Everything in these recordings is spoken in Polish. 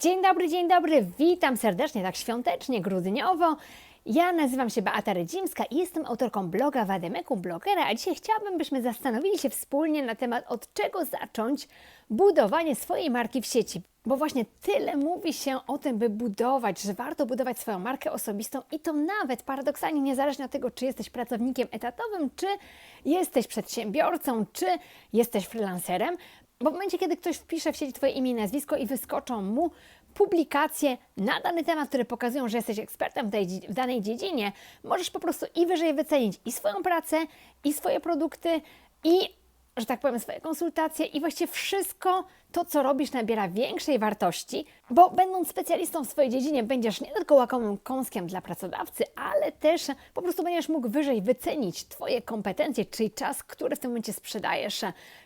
Dzień dobry, dzień dobry, witam serdecznie, tak świątecznie, grudniowo. Ja nazywam się Beata Redzimska i jestem autorką bloga Wademeku Blogera, a dzisiaj chciałabym, byśmy zastanowili się wspólnie na temat od czego zacząć budowanie swojej marki w sieci. Bo właśnie tyle mówi się o tym, by budować, że warto budować swoją markę osobistą i to nawet paradoksalnie niezależnie od tego, czy jesteś pracownikiem etatowym, czy jesteś przedsiębiorcą, czy jesteś freelancerem, bo w momencie, kiedy ktoś wpisze w sieci Twoje imię i nazwisko i wyskoczą mu publikacje na dany temat, które pokazują, że jesteś ekspertem w, tej, w danej dziedzinie, możesz po prostu i wyżej wycenić i swoją pracę, i swoje produkty, i że tak powiem, swoje konsultacje i właściwie wszystko to, co robisz, nabiera większej wartości, bo będąc specjalistą w swojej dziedzinie, będziesz nie tylko łakomym kąskiem dla pracodawcy, ale też po prostu będziesz mógł wyżej wycenić Twoje kompetencje, czyli czas, który w tym momencie sprzedajesz,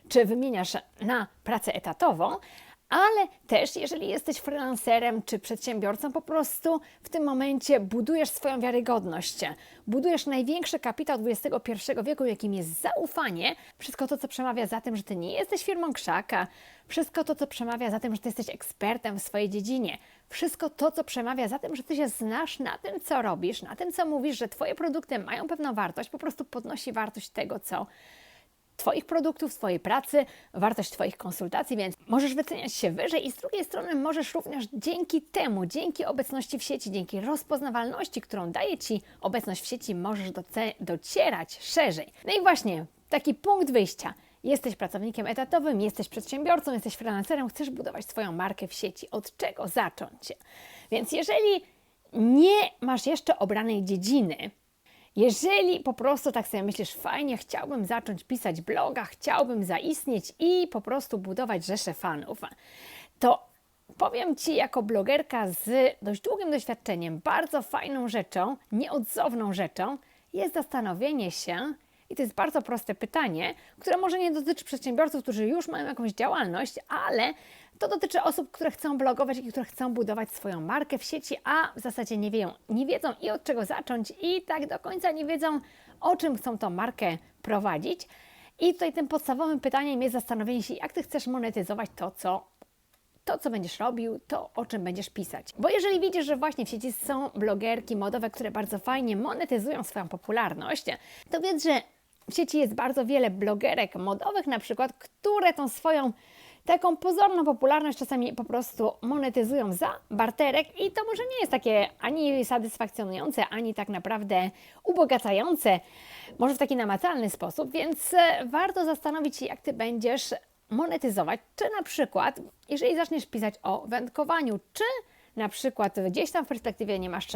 czy wymieniasz na pracę etatową, ale też jeżeli jesteś freelancerem czy przedsiębiorcą, po prostu w tym momencie budujesz swoją wiarygodność, budujesz największy kapitał XXI wieku, jakim jest zaufanie, wszystko to, co przemawia za tym, że ty nie jesteś firmą krzaka, wszystko to, co przemawia za tym, że ty jesteś ekspertem w swojej dziedzinie, wszystko to, co przemawia za tym, że ty się znasz na tym, co robisz, na tym, co mówisz, że twoje produkty mają pewną wartość, po prostu podnosi wartość tego, co Twoich produktów, swojej pracy, wartość Twoich konsultacji, więc możesz wyceniać się wyżej i z drugiej strony możesz również dzięki temu, dzięki obecności w sieci, dzięki rozpoznawalności, którą daje Ci obecność w sieci, możesz docierać szerzej. No i właśnie taki punkt wyjścia. Jesteś pracownikiem etatowym, jesteś przedsiębiorcą, jesteś freelancerem, chcesz budować swoją markę w sieci. Od czego zacząć? Więc jeżeli nie masz jeszcze obranej dziedziny, jeżeli po prostu tak sobie myślisz, fajnie, chciałbym zacząć pisać bloga, chciałbym zaistnieć i po prostu budować rzesze fanów, to powiem Ci jako blogerka z dość długim doświadczeniem, bardzo fajną rzeczą, nieodzowną rzeczą jest zastanowienie się, i to jest bardzo proste pytanie, które może nie dotyczy przedsiębiorców, którzy już mają jakąś działalność, ale to dotyczy osób, które chcą blogować i które chcą budować swoją markę w sieci, a w zasadzie nie, wiedzą, nie wiedzą i od czego zacząć, i tak do końca nie wiedzą, o czym chcą tą markę prowadzić. I tutaj tym podstawowym pytaniem jest zastanowienie się, jak ty chcesz monetyzować to, co to, co będziesz robił, to o czym będziesz pisać. Bo jeżeli widzisz, że właśnie w sieci są blogerki modowe, które bardzo fajnie monetyzują swoją popularność, to wiedz, że w sieci jest bardzo wiele blogerek modowych, na przykład, które tą swoją taką pozorną popularność czasami po prostu monetyzują za barterek i to może nie jest takie ani satysfakcjonujące, ani tak naprawdę ubogacające, może w taki namacalny sposób, więc e, warto zastanowić się, jak Ty będziesz monetyzować, czy na przykład, jeżeli zaczniesz pisać o wędkowaniu, czy na przykład gdzieś tam w perspektywie nie masz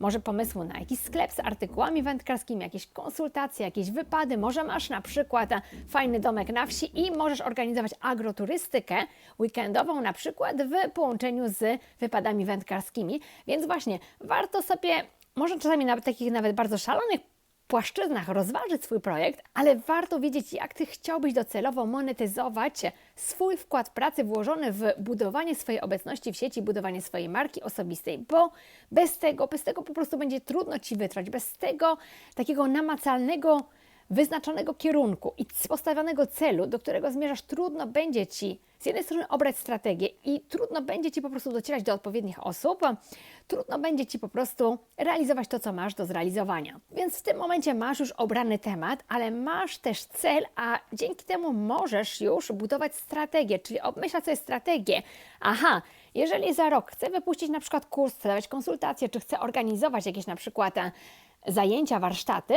może pomysłu na jakiś sklep z artykułami wędkarskimi, jakieś konsultacje, jakieś wypady, może masz na przykład fajny domek na wsi i możesz organizować agroturystykę weekendową na przykład w połączeniu z wypadami wędkarskimi. Więc właśnie warto sobie może czasami na takich nawet bardzo szalonych płaszczyznach rozważyć swój projekt, ale warto wiedzieć, jak Ty chciałbyś docelowo monetyzować swój wkład pracy włożony w budowanie swojej obecności w sieci, budowanie swojej marki osobistej, bo bez tego, bez tego po prostu będzie trudno Ci wytrwać, bez tego takiego namacalnego, wyznaczonego kierunku i postawionego celu, do którego zmierzasz, trudno będzie Ci z jednej strony obrać strategię i trudno będzie Ci po prostu docierać do odpowiednich osób, trudno będzie Ci po prostu realizować to, co masz do zrealizowania. Więc w tym momencie masz już obrany temat, ale masz też cel, a dzięki temu możesz już budować strategię, czyli obmyślać sobie strategię. Aha, jeżeli za rok chcę wypuścić na przykład kurs, chcę dawać konsultacje, czy chcę organizować jakieś na przykład e, zajęcia, warsztaty,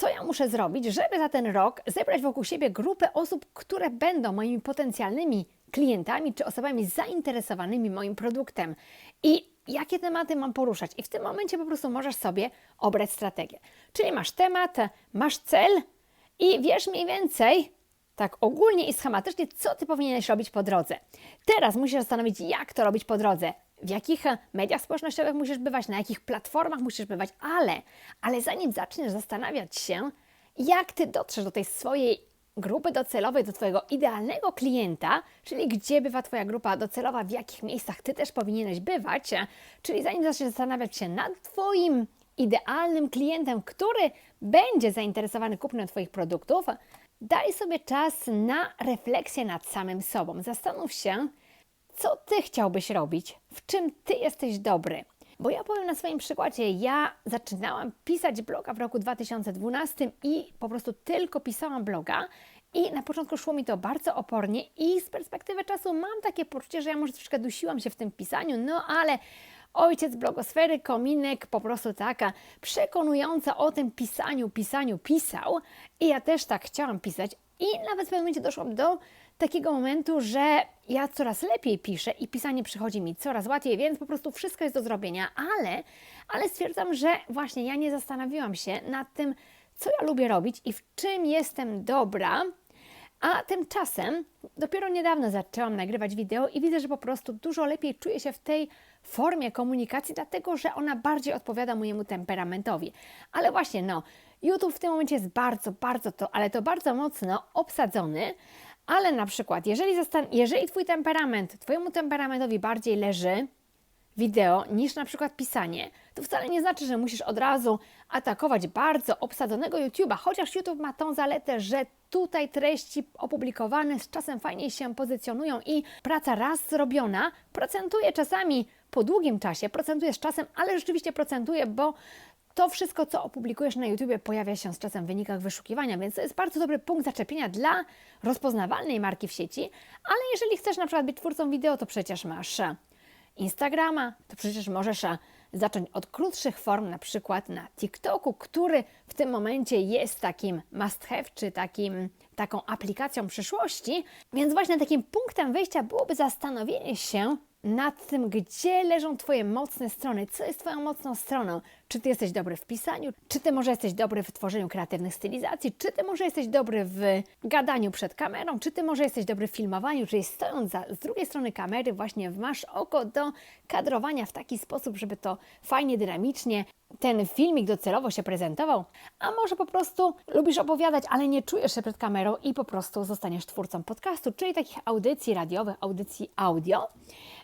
co ja muszę zrobić, żeby za ten rok zebrać wokół siebie grupę osób, które będą moimi potencjalnymi klientami czy osobami zainteresowanymi moim produktem i jakie tematy mam poruszać. I w tym momencie po prostu możesz sobie obrać strategię. Czyli masz temat, masz cel i wiesz mniej więcej, tak ogólnie i schematycznie, co ty powinieneś robić po drodze. Teraz musisz zastanowić, jak to robić po drodze w jakich mediach społecznościowych musisz bywać, na jakich platformach musisz bywać, ale, ale zanim zaczniesz zastanawiać się, jak ty dotrzesz do tej swojej grupy docelowej, do Twojego idealnego klienta, czyli gdzie bywa Twoja grupa docelowa, w jakich miejscach Ty też powinieneś bywać, czyli zanim zaczniesz zastanawiać się nad Twoim idealnym klientem, który będzie zainteresowany kupnem Twoich produktów, daj sobie czas na refleksję nad samym sobą. Zastanów się, co ty chciałbyś robić, w czym ty jesteś dobry. Bo ja powiem na swoim przykładzie, ja zaczynałam pisać bloga w roku 2012 i po prostu tylko pisałam bloga. I na początku szło mi to bardzo opornie, i z perspektywy czasu mam takie poczucie, że ja może troszkę dusiłam się w tym pisaniu, no ale ojciec blogosfery, kominek, po prostu taka przekonująca o tym pisaniu, pisaniu pisał. I ja też tak chciałam pisać. I nawet w pewnym momencie doszłam do takiego momentu, że ja coraz lepiej piszę i pisanie przychodzi mi coraz łatwiej, więc po prostu wszystko jest do zrobienia, ale, ale stwierdzam, że właśnie ja nie zastanowiłam się nad tym, co ja lubię robić i w czym jestem dobra. A tymczasem dopiero niedawno zaczęłam nagrywać wideo i widzę, że po prostu dużo lepiej czuję się w tej formie komunikacji, dlatego że ona bardziej odpowiada mojemu temperamentowi. Ale właśnie, no, YouTube w tym momencie jest bardzo, bardzo to, ale to bardzo mocno obsadzony. Ale na przykład, jeżeli, jeżeli Twój temperament, Twojemu temperamentowi bardziej leży wideo niż na przykład pisanie, to wcale nie znaczy, że musisz od razu atakować bardzo obsadzonego YouTube'a, chociaż YouTube ma tą zaletę, że tutaj treści opublikowane z czasem fajniej się pozycjonują i praca raz zrobiona procentuje czasami po długim czasie, procentuje z czasem, ale rzeczywiście procentuje, bo to wszystko, co opublikujesz na YouTube, pojawia się z czasem w wynikach wyszukiwania, więc to jest bardzo dobry punkt zaczepienia dla rozpoznawalnej marki w sieci. Ale jeżeli chcesz na przykład być twórcą wideo, to przecież masz Instagrama, to przecież możesz zacząć od krótszych form, na przykład na TikToku, który w tym momencie jest takim must have, czy takim, taką aplikacją przyszłości. Więc właśnie takim punktem wyjścia byłoby zastanowienie się, nad tym, gdzie leżą Twoje mocne strony, co jest Twoją mocną stroną. Czy Ty jesteś dobry w pisaniu, czy Ty może jesteś dobry w tworzeniu kreatywnych stylizacji, czy Ty może jesteś dobry w gadaniu przed kamerą, czy Ty może jesteś dobry w filmowaniu, czyli stojąc za, z drugiej strony kamery właśnie masz oko do kadrowania w taki sposób, żeby to fajnie, dynamicznie ten filmik docelowo się prezentował, a może po prostu lubisz opowiadać, ale nie czujesz się przed kamerą i po prostu zostaniesz twórcą podcastu, czyli takich audycji radiowych, audycji audio.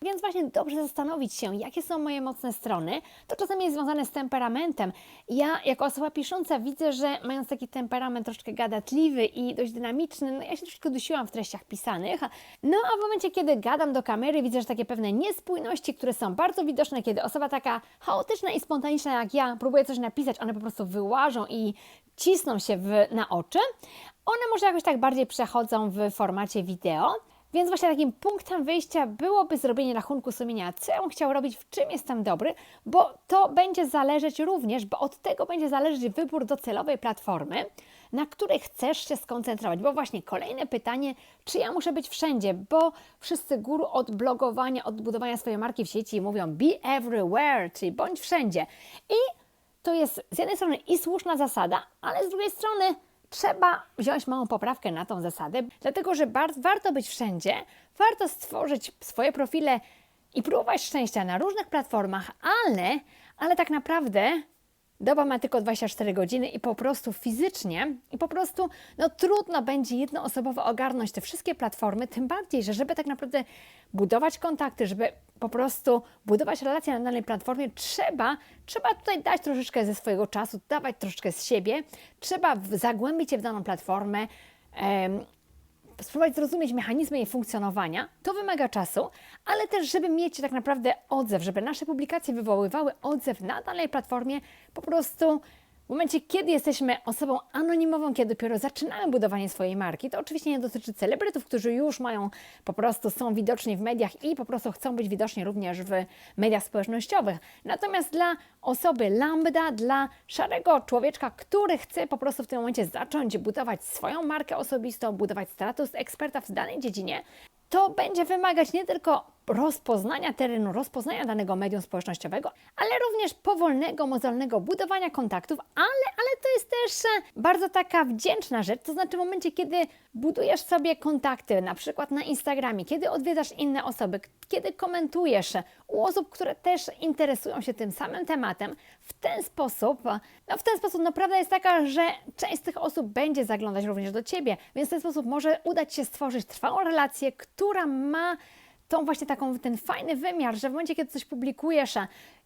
Więc właśnie dobrze zastanowić się, jakie są moje mocne strony. To czasami jest związane z temperamentem. Ja, jako osoba pisząca, widzę, że mając taki temperament troszkę gadatliwy i dość dynamiczny, no ja się troszkę dusiłam w treściach pisanych. No a w momencie, kiedy gadam do kamery, widzę, że takie pewne niespójności, które są bardzo widoczne, kiedy osoba taka chaotyczna i spontaniczna jak ja próbuje coś napisać, one po prostu wyłażą i cisną się w, na oczy. One może jakoś tak bardziej przechodzą w formacie wideo. Więc właśnie takim punktem wyjścia byłoby zrobienie rachunku sumienia, co ja bym chciał robić, w czym jestem dobry, bo to będzie zależeć również, bo od tego będzie zależeć wybór docelowej platformy, na której chcesz się skoncentrować. Bo właśnie kolejne pytanie, czy ja muszę być wszędzie, bo wszyscy guru od blogowania, od budowania swojej marki w sieci mówią be everywhere, czyli bądź wszędzie. I to jest z jednej strony i słuszna zasada, ale z drugiej strony trzeba wziąć małą poprawkę na tą zasadę, dlatego że warto być wszędzie, warto stworzyć swoje profile i próbować szczęścia na różnych platformach, ale, ale tak naprawdę Doba ma tylko 24 godziny i po prostu fizycznie, i po prostu no, trudno będzie jednoosobowo ogarnąć te wszystkie platformy, tym bardziej, że żeby tak naprawdę budować kontakty, żeby po prostu budować relacje na danej platformie, trzeba, trzeba tutaj dać troszeczkę ze swojego czasu, dawać troszeczkę z siebie, trzeba zagłębić się w daną platformę, spróbować zrozumieć mechanizmy jej funkcjonowania, to wymaga czasu, ale też, żeby mieć tak naprawdę odzew, żeby nasze publikacje wywoływały odzew na danej platformie, po prostu w momencie, kiedy jesteśmy osobą anonimową, kiedy dopiero zaczynamy budowanie swojej marki, to oczywiście nie dotyczy celebrytów, którzy już mają, po prostu są widoczni w mediach i po prostu chcą być widoczni również w mediach społecznościowych. Natomiast dla osoby lambda, dla szarego człowieczka, który chce po prostu w tym momencie zacząć budować swoją markę osobistą, budować status eksperta w danej dziedzinie, to będzie wymagać nie tylko rozpoznania terenu, rozpoznania danego medium społecznościowego, ale również powolnego, mozolnego budowania kontaktów, ale, ale to jest też e, bardzo taka wdzięczna rzecz, to znaczy w momencie, kiedy budujesz sobie kontakty, na przykład na Instagramie, kiedy odwiedzasz inne osoby, kiedy komentujesz u osób, które też interesują się tym samym tematem, w ten sposób, no w ten sposób, no prawda jest taka, że część z tych osób będzie zaglądać również do Ciebie, więc w ten sposób może udać się stworzyć trwałą relację, która ma tą właśnie taką, ten fajny wymiar, że w momencie, kiedy coś publikujesz,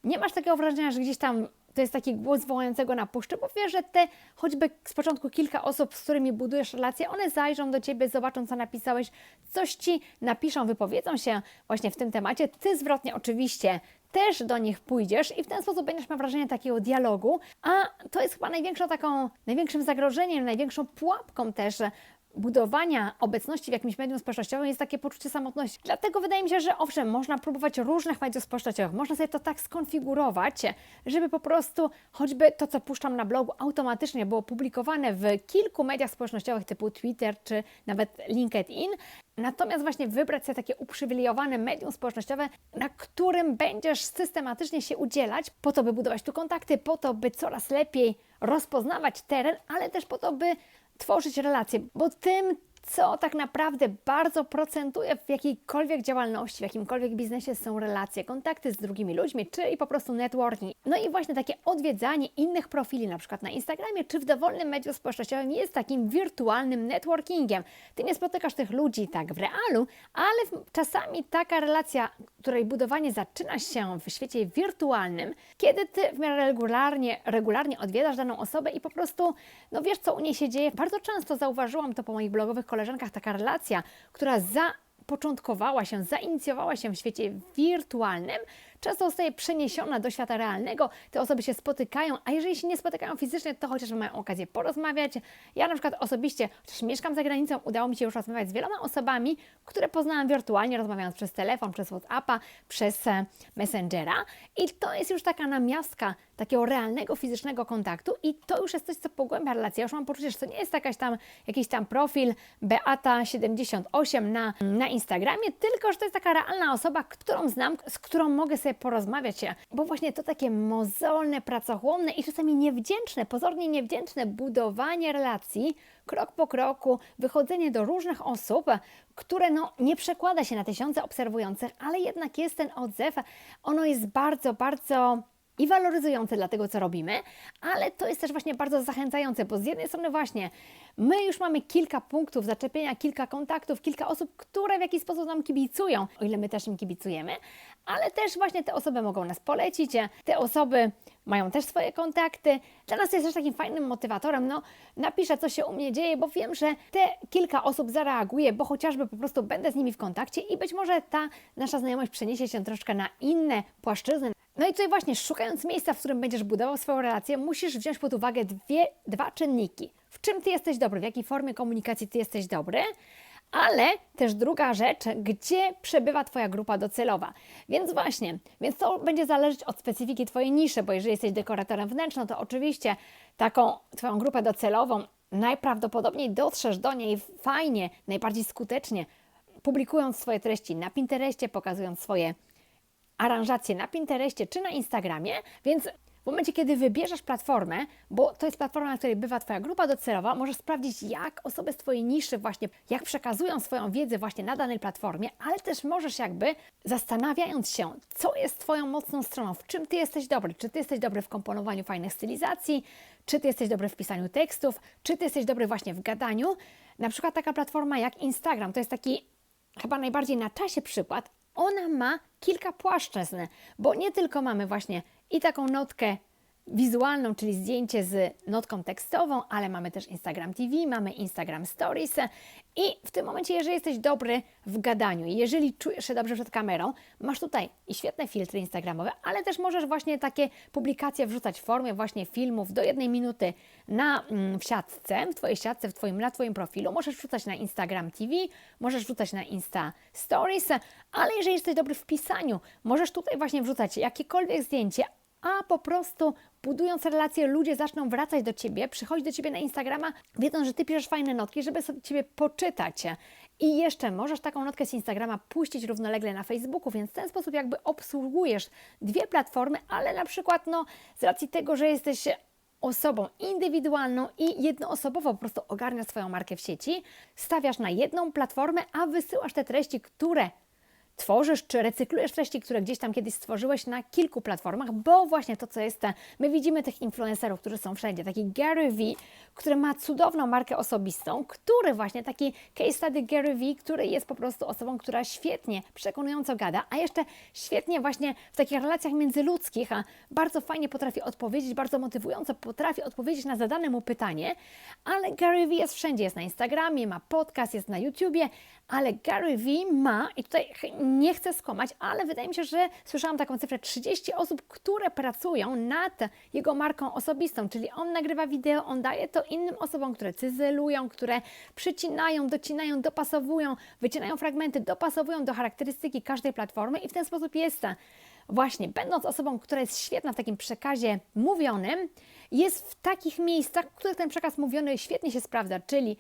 nie masz takiego wrażenia, że gdzieś tam to jest taki głos wołającego na puszczy, bo wiesz, że te choćby z początku kilka osób, z którymi budujesz relacje, one zajrzą do ciebie, zobaczą, co napisałeś, coś ci napiszą, wypowiedzą się właśnie w tym temacie. Ty zwrotnie oczywiście też do nich pójdziesz i w ten sposób będziesz miał wrażenie takiego dialogu, a to jest chyba największą taką, największym zagrożeniem, największą pułapką też budowania obecności w jakimś medium społecznościowym jest takie poczucie samotności. Dlatego wydaje mi się, że owszem, można próbować różnych mediów społecznościowych, można sobie to tak skonfigurować, żeby po prostu choćby to, co puszczam na blogu, automatycznie było publikowane w kilku mediach społecznościowych typu Twitter czy nawet LinkedIn. Natomiast właśnie wybrać sobie takie uprzywilejowane medium społecznościowe, na którym będziesz systematycznie się udzielać, po to, by budować tu kontakty, po to, by coraz lepiej rozpoznawać teren, ale też po to, by tworzyć relacje, bo tym, co tak naprawdę bardzo procentuje w jakiejkolwiek działalności, w jakimkolwiek biznesie są relacje, kontakty z drugimi ludźmi, czy i po prostu networking. No i właśnie takie odwiedzanie innych profili, na przykład na Instagramie, czy w dowolnym medium społecznościowym jest takim wirtualnym networkingiem. Ty nie spotykasz tych ludzi tak w realu, ale czasami taka relacja, której budowanie zaczyna się w świecie wirtualnym, kiedy ty w miarę regularnie, regularnie odwiedzasz daną osobę i po prostu, no wiesz, co u niej się dzieje. Bardzo często zauważyłam to po moich blogowych koleżankach, taka relacja, która zapoczątkowała się, zainicjowała się w świecie wirtualnym, często zostaje przeniesiona do świata realnego. Te osoby się spotykają, a jeżeli się nie spotykają fizycznie, to chociaż mają okazję porozmawiać. Ja na przykład osobiście, chociaż mieszkam za granicą, udało mi się już rozmawiać z wieloma osobami, które poznałam wirtualnie, rozmawiając przez telefon, przez WhatsAppa, przez e, Messengera. I to jest już taka namiastka takiego realnego, fizycznego kontaktu i to już jest coś, co pogłębia relację. Ja już mam poczucie, że to nie jest jakaś tam, jakiś tam profil Beata78 na, na Instagramie, tylko że to jest taka realna osoba, którą znam, z którą mogę sobie porozmawiać, bo właśnie to takie mozolne, pracochłonne i czasami niewdzięczne, pozornie niewdzięczne budowanie relacji, krok po kroku, wychodzenie do różnych osób, które no, nie przekłada się na tysiące obserwujących, ale jednak jest ten odzew. Ono jest bardzo, bardzo i waloryzujące dla tego, co robimy, ale to jest też właśnie bardzo zachęcające, bo z jednej strony właśnie my już mamy kilka punktów zaczepienia, kilka kontaktów, kilka osób, które w jakiś sposób nam kibicują, o ile my też im kibicujemy, ale też właśnie te osoby mogą nas polecić, te osoby mają też swoje kontakty. Dla nas jest też takim fajnym motywatorem, no napiszę, co się u mnie dzieje, bo wiem, że te kilka osób zareaguje, bo chociażby po prostu będę z nimi w kontakcie i być może ta nasza znajomość przeniesie się troszkę na inne płaszczyzny, no i tutaj właśnie, szukając miejsca, w którym będziesz budował swoją relację, musisz wziąć pod uwagę dwie, dwa czynniki. W czym ty jesteś dobry, w jakiej formie komunikacji ty jesteś dobry, ale też druga rzecz, gdzie przebywa Twoja grupa docelowa. Więc właśnie, więc to będzie zależeć od specyfiki Twojej niszy, bo jeżeli jesteś dekoratorem wnętrznym, to oczywiście taką Twoją grupę docelową najprawdopodobniej dotrzesz do niej fajnie, najbardziej skutecznie, publikując swoje treści na Pinterestie, pokazując swoje aranżację na Pinterestie czy na Instagramie, więc momencie, kiedy wybierzesz platformę, bo to jest platforma, na której bywa Twoja grupa docelowa, możesz sprawdzić, jak osoby z Twojej niszy właśnie, jak przekazują swoją wiedzę właśnie na danej platformie, ale też możesz jakby zastanawiając się, co jest Twoją mocną stroną, w czym Ty jesteś dobry, czy Ty jesteś dobry w komponowaniu fajnych stylizacji, czy Ty jesteś dobry w pisaniu tekstów, czy Ty jesteś dobry właśnie w gadaniu. Na przykład taka platforma jak Instagram, to jest taki chyba najbardziej na czasie przykład, ona ma kilka płaszczyzn, bo nie tylko mamy właśnie i taką notkę wizualną, czyli zdjęcie z notką tekstową, ale mamy też Instagram TV, mamy Instagram Stories i w tym momencie, jeżeli jesteś dobry w gadaniu, jeżeli czujesz się dobrze przed kamerą, masz tutaj i świetne filtry instagramowe, ale też możesz właśnie takie publikacje wrzucać w formie właśnie filmów do jednej minuty na, mm, w siatce, w Twojej siatce, w Twoim, na Twoim profilu. Możesz wrzucać na Instagram TV, możesz wrzucać na Insta Stories, ale jeżeli jesteś dobry w pisaniu, możesz tutaj właśnie wrzucać jakiekolwiek zdjęcie, a po prostu budując relacje, ludzie zaczną wracać do Ciebie, przychodzić do Ciebie na Instagrama, wiedząc, że Ty piszesz fajne notki, żeby sobie Ciebie poczytać. I jeszcze możesz taką notkę z Instagrama puścić równolegle na Facebooku, więc w ten sposób jakby obsługujesz dwie platformy, ale na przykład no, z racji tego, że jesteś osobą indywidualną i jednoosobowo po prostu ogarniasz swoją markę w sieci, stawiasz na jedną platformę, a wysyłasz te treści, które tworzysz czy recyklujesz treści, które gdzieś tam kiedyś stworzyłeś na kilku platformach, bo właśnie to, co jest, my widzimy tych influencerów, którzy są wszędzie, taki Gary Vee, który ma cudowną markę osobistą, który właśnie taki case study Gary Vee, który jest po prostu osobą, która świetnie, przekonująco gada, a jeszcze świetnie właśnie w takich relacjach międzyludzkich, a bardzo fajnie potrafi odpowiedzieć, bardzo motywująco potrafi odpowiedzieć na zadane mu pytanie, ale Gary Vee jest wszędzie, jest na Instagramie, ma podcast, jest na YouTubie, ale Gary Vee ma, i tutaj nie chcę skłamać, ale wydaje mi się, że słyszałam taką cyfrę. 30 osób, które pracują nad jego marką osobistą, czyli on nagrywa wideo, on daje to innym osobom, które cyzelują, które przycinają, docinają, dopasowują, wycinają fragmenty, dopasowują do charakterystyki każdej platformy i w ten sposób jest. Właśnie, będąc osobą, która jest świetna w takim przekazie mówionym, jest w takich miejscach, w których ten przekaz mówiony świetnie się sprawdza, czyli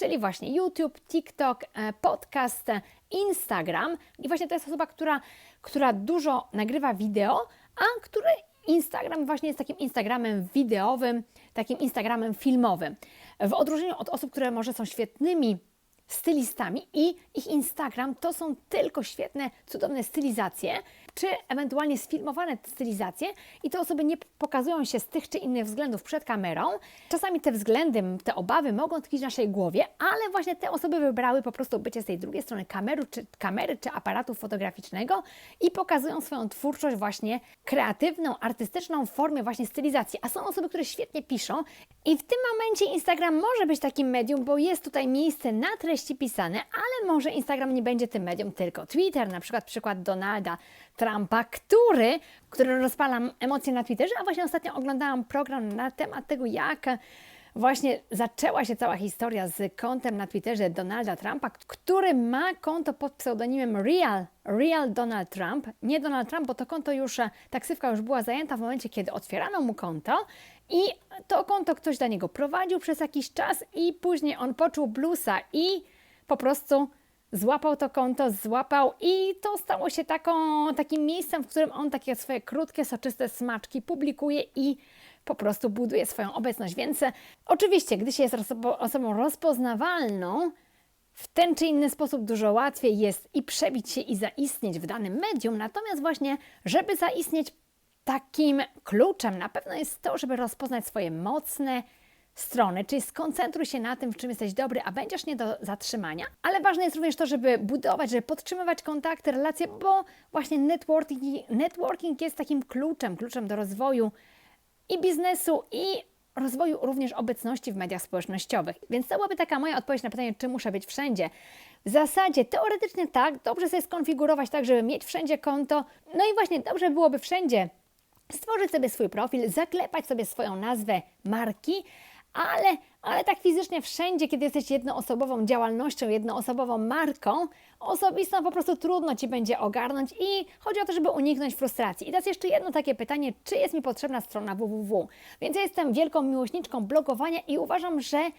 czyli właśnie YouTube, TikTok, e, podcast, Instagram. I właśnie to jest osoba, która, która dużo nagrywa wideo, a który Instagram właśnie jest takim Instagramem wideowym, takim Instagramem filmowym. W odróżnieniu od osób, które może są świetnymi stylistami i ich Instagram to są tylko świetne, cudowne stylizacje, czy ewentualnie sfilmowane stylizacje i te osoby nie pokazują się z tych czy innych względów przed kamerą. Czasami te względy, te obawy mogą tkwić w naszej głowie, ale właśnie te osoby wybrały po prostu bycie z tej drugiej strony kamery czy, kamery czy aparatu fotograficznego i pokazują swoją twórczość właśnie kreatywną, artystyczną w formie właśnie stylizacji. A są osoby, które świetnie piszą i w tym momencie Instagram może być takim medium, bo jest tutaj miejsce na treści pisane, ale może Instagram nie będzie tym medium, tylko Twitter, na przykład przykład Donalda Trumpa, który, który rozpala emocje na Twitterze, a właśnie ostatnio oglądałam program na temat tego, jak właśnie zaczęła się cała historia z kontem na Twitterze Donalda Trumpa, który ma konto pod pseudonimem Real, Real Donald Trump. Nie Donald Trump, bo to konto już, taksywka już była zajęta w momencie, kiedy otwierano mu konto i to konto ktoś dla niego prowadził przez jakiś czas i później on poczuł bluesa i po prostu złapał to konto, złapał i to stało się taką, takim miejscem, w którym on takie swoje krótkie, soczyste smaczki publikuje i po prostu buduje swoją obecność. Więc e, oczywiście, gdy się jest osobą rozpoznawalną, w ten czy inny sposób dużo łatwiej jest i przebić się i zaistnieć w danym medium. Natomiast właśnie, żeby zaistnieć takim kluczem na pewno jest to, żeby rozpoznać swoje mocne, strony, czyli skoncentruj się na tym, w czym jesteś dobry, a będziesz nie do zatrzymania. Ale ważne jest również to, żeby budować, żeby podtrzymywać kontakty, relacje, bo właśnie networking, networking jest takim kluczem, kluczem do rozwoju i biznesu, i rozwoju również obecności w mediach społecznościowych. Więc to byłaby taka moja odpowiedź na pytanie, czy muszę być wszędzie. W zasadzie teoretycznie tak, dobrze sobie skonfigurować tak, żeby mieć wszędzie konto. No i właśnie dobrze byłoby wszędzie stworzyć sobie swój profil, zaklepać sobie swoją nazwę marki, ale, ale tak fizycznie wszędzie, kiedy jesteś jednoosobową działalnością, jednoosobową marką, osobistą po prostu trudno Ci będzie ogarnąć i chodzi o to, żeby uniknąć frustracji. I teraz jeszcze jedno takie pytanie, czy jest mi potrzebna strona www? Więc ja jestem wielką miłośniczką blogowania i uważam, że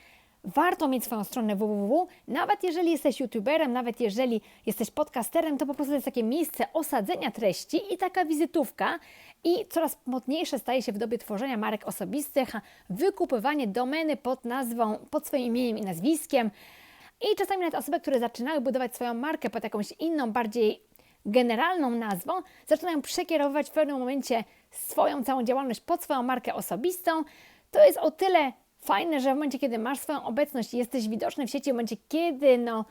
warto mieć swoją stronę www. Nawet jeżeli jesteś youtuberem, nawet jeżeli jesteś podcasterem, to po prostu jest takie miejsce osadzenia treści i taka wizytówka. I coraz modniejsze staje się w dobie tworzenia marek osobistych wykupywanie domeny pod nazwą, pod swoim imieniem i nazwiskiem. I czasami nawet osoby, które zaczynały budować swoją markę pod jakąś inną, bardziej generalną nazwą, zaczynają przekierowywać w pewnym momencie swoją całą działalność pod swoją markę osobistą. To jest o tyle fajne, że w momencie, kiedy masz swoją obecność i jesteś widoczny w sieci, w momencie, kiedy no,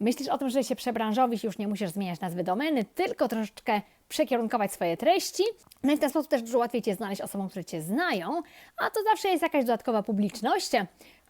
myślisz o tym, że się przebranżowisz, już nie musisz zmieniać nazwy domeny, tylko troszeczkę przekierunkować swoje treści. No i w ten sposób też dużo łatwiej Cię znaleźć osobom, które Cię znają, a to zawsze jest jakaś dodatkowa publiczność.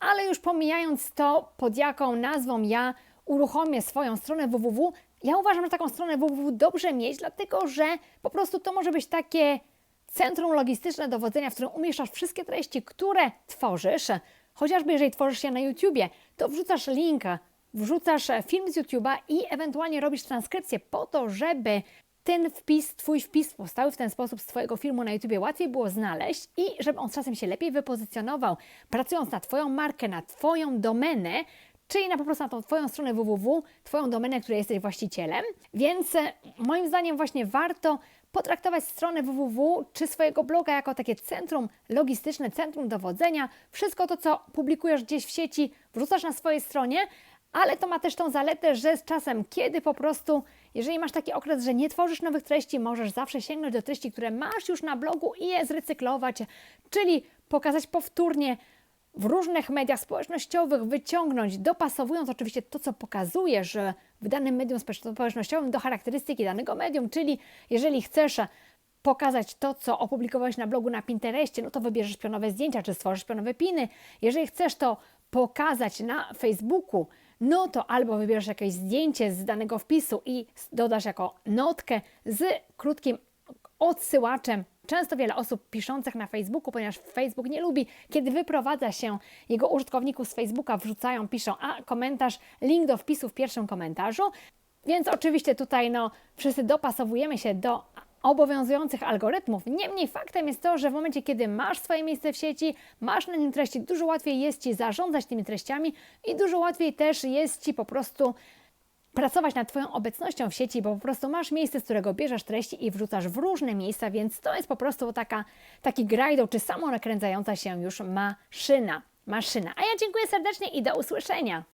Ale już pomijając to, pod jaką nazwą ja uruchomię swoją stronę www, ja uważam, że taką stronę www dobrze mieć, dlatego że po prostu to może być takie centrum logistyczne dowodzenia, w którym umieszczasz wszystkie treści, które tworzysz. Chociażby jeżeli tworzysz się na YouTubie, to wrzucasz linka, wrzucasz film z YouTube'a i ewentualnie robisz transkrypcję po to, żeby ten wpis, Twój wpis powstały w ten sposób z Twojego filmu na YouTubie łatwiej było znaleźć i żeby on z czasem się lepiej wypozycjonował, pracując na Twoją markę, na Twoją domenę, czyli na po prostu na tą Twoją stronę www, Twoją domenę, której jesteś właścicielem. Więc e, moim zdaniem właśnie warto potraktować stronę www czy swojego bloga jako takie centrum logistyczne, centrum dowodzenia. Wszystko to, co publikujesz gdzieś w sieci, wrzucasz na swojej stronie, ale to ma też tą zaletę, że z czasem, kiedy po prostu jeżeli masz taki okres, że nie tworzysz nowych treści, możesz zawsze sięgnąć do treści, które masz już na blogu i je zrecyklować, czyli pokazać powtórnie w różnych mediach społecznościowych, wyciągnąć, dopasowując oczywiście to, co pokazujesz w danym medium społecznościowym do charakterystyki danego medium, czyli jeżeli chcesz pokazać to, co opublikowałeś na blogu na Pinterestie, no to wybierzesz pionowe zdjęcia, czy stworzysz pionowe piny. Jeżeli chcesz to pokazać na Facebooku, no to albo wybierzesz jakieś zdjęcie z danego wpisu i dodasz jako notkę z krótkim odsyłaczem. Często wiele osób piszących na Facebooku, ponieważ Facebook nie lubi, kiedy wyprowadza się jego użytkowników z Facebooka, wrzucają, piszą, a komentarz, link do wpisu w pierwszym komentarzu. Więc oczywiście tutaj no, wszyscy dopasowujemy się do obowiązujących algorytmów. Niemniej faktem jest to, że w momencie, kiedy masz swoje miejsce w sieci, masz na nim treści, dużo łatwiej jest Ci zarządzać tymi treściami i dużo łatwiej też jest Ci po prostu pracować nad Twoją obecnością w sieci, bo po prostu masz miejsce, z którego bierzesz treści i wrzucasz w różne miejsca, więc to jest po prostu taka, taki grajdą czy samonakręcająca się już maszyna. Maszyna. A ja dziękuję serdecznie i do usłyszenia.